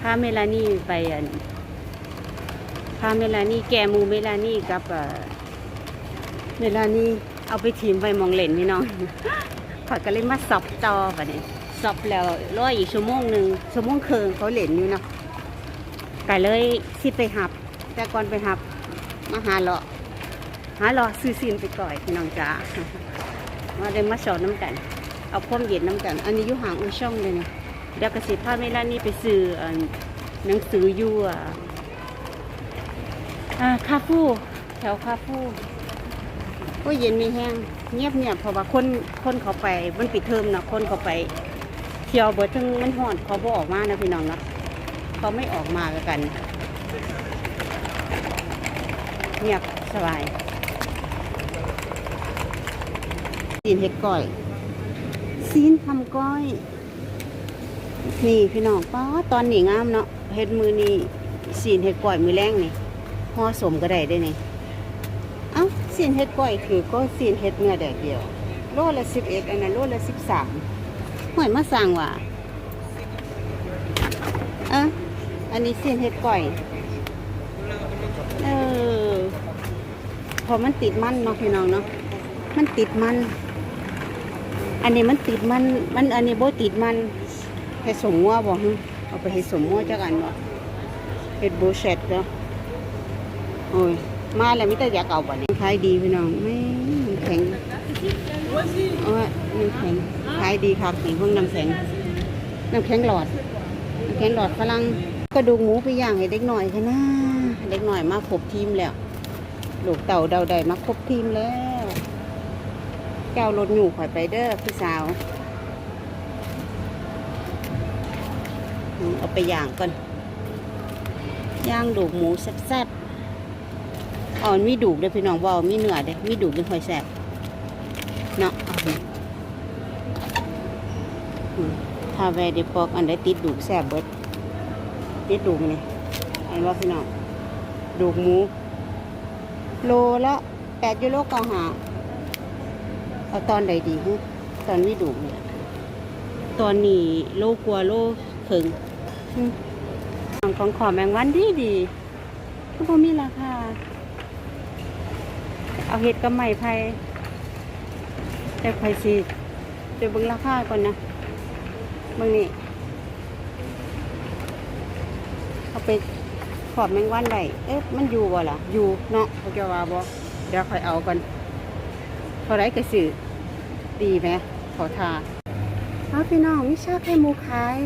พาเมลานี่ไปอันพาเมลานี่แกมูเมลานี่กับเมลานี่เอาไปทีมไปมองเล่นพี่น้องขอก็เลยมาสอบต่อบัดนี้สอบแล้วรออีกชั่วโมงหนึ่งชั่วโมงเครึ่งเขาเล่นอยู่เนาะก็เลยสิไปหับ แต่ก่อนไปหับมาหาเลาะหาเลาะซื้อซีนไปก่อยพี่น้องจ้ามาเดินมาสอนน้ำกัน เอาความเย็นน้ำกัน อันนี้อยู่ห่างอุ้ยช่องเลยเนี่ย เดี๋ยวกสิพาเมลานี่ไปซื้ออันหนังสืออยู่อะอ่าคาฟูแถวคาฟูก็เย็นมีแห้งเงียบเงียบเพราะว่าคนคนเขาไปมันปิดเทอมเนาะคนเขาไปเที่ยวเบิดทั้งมันห่อนเขาบ่ออกมานะพี่น้องเนาะเขาไม่ออกมากันเงียบสบายซีนเห็ดก้อยซีนทำก้อย นี่พี่น้องป้าตอนนี้งามเนาะเห็ดมือนี่ซีนเห็ดก้อยมือแรงนี่ห่อสมก็ได้ได้นี่เอ้าซีนเห็ดก้อยถือก็ซีนเห็ดเนื้อแดดเดียว โลละสิบเอ็ดอันนั้นโลละสิบสามห่วยมาสั่งว่ะเอะอันนี้ซีนเห็ดก้อยเออพอมันติดมันเนาะพี่น้องเนาะมันติดมัน อันนี้มันติดมัน มันอันนี้โบติดมัน ให้สมงัวบอกเอาไปให้สมงัวจักอันบ่เฮ็ดโบเช็ดเนาะโอ้ยมาแล้วมิต่อยากเอาบ่นี่ขายดีพี่น้องไม่แข็งโอ้ยมันแข็งขายดีครับนี่พวกน้ำแข็งน้ำแข็งหลอดน้ำแข็งหลอดฝรั่งกระดูกหมูไปย่างให้เด็กหน่อยค่ะนะเด็กหน่อยมาครบทีมแล้วลูกเต่าเดาใดมาครบทีมแล้วแก้วรถหนูข่อยไปเด้อพี่สาวอืม เอาไปย่างก่อน ย่างดูกหมูแซ่บๆอ่อนมีดูกเด้อพี่น้องว่ามีเนื้อเด้อมีดูกยังค่อยแซ่บเนาะเอาดิอืมถ้าแวเดปอกอันใดติดดูกแซ่บเบิดติดดูกนี่อันว่าพี่น้องดูกหมู โลละแปดยูโรเกาหาเอาตอนใดดีฮะตอนนี้ดูเนี่ยตอนนี้โลกลัวโลถึงอืมของ ของขอแมงวันดีดีก็พอมีราคา เอาเห็ดกับไม้ไผ่แต่ไผ่สีเดี๋ยวเบิ่งราคาก่อนนะเบิ่งนี่เอาไปขอบแมงวันได้เอ๊ะมันอยู่บ่ล่ะ อยู่เนาะเขาจะว่าบ่เดี๋ยวค่อยเอาก่อนเท่าไรก็ซื้อดีไหมขอทาเอาพี่น้องมีชาไข่มุกขาย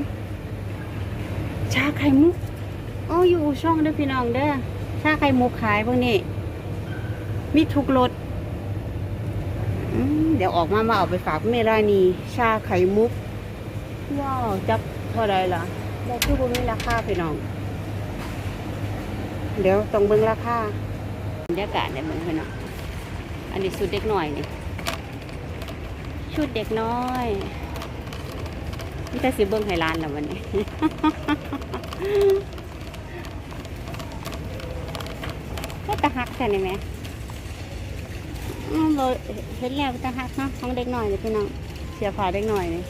ชาไข่มุกโอ้อยู่ช่องเด้อพี่น้องเด้อชาไข่มุกขายพวกนี้ มีทุกรสเดี๋ยวออกมามาเอาไปฝากเมรานีชาไข่มุกว้าวจับเท่าไรล่ะได้คือบ่มีราคาพี่น้อง เดี๋ยวต้องเบิ่งราคาบรรยากาศเนี่ยเบิ่งพี่น้องอันนี้ชุดเด็กน้อยนี่ชุดเด็กน้อยนี่แต่สิเบิ่งให้ร้านแล้ววันนี้ ตะหักใช่ไหมอืมเราเห็นแล้วตะหักเนาะของเด็กน้อยนี่พี่น้องเสียผ้าเด็กน้อยนี่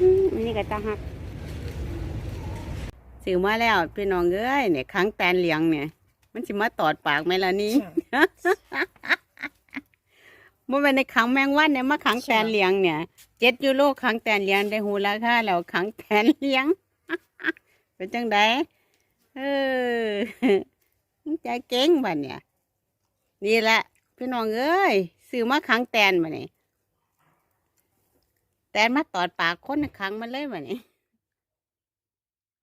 อืมอันนี้ก็ตะหักซื้อมาแล้วพี่น้องเอ้ยเนี่ยค้างแตนเลี้ยงเนี่ย มันสิมาตอดปากไหมล่ะนี่มันเป็นในขังแมงวันเนี่ยมาขังแตนเลี้ยงเนี่ยเจ็ดยูโรขังแตนเลี้ยงได้หูราคาแล้วขังแตนเลี้ยง เป็นจังได เออใจเก่งบัดเนี่ย นี่แหละ พี่น้องเอ้ยซื้อมาขังแตนมาเนี่ยแตนมาตอดปากคนน่ะขังมันเลยมาเนี้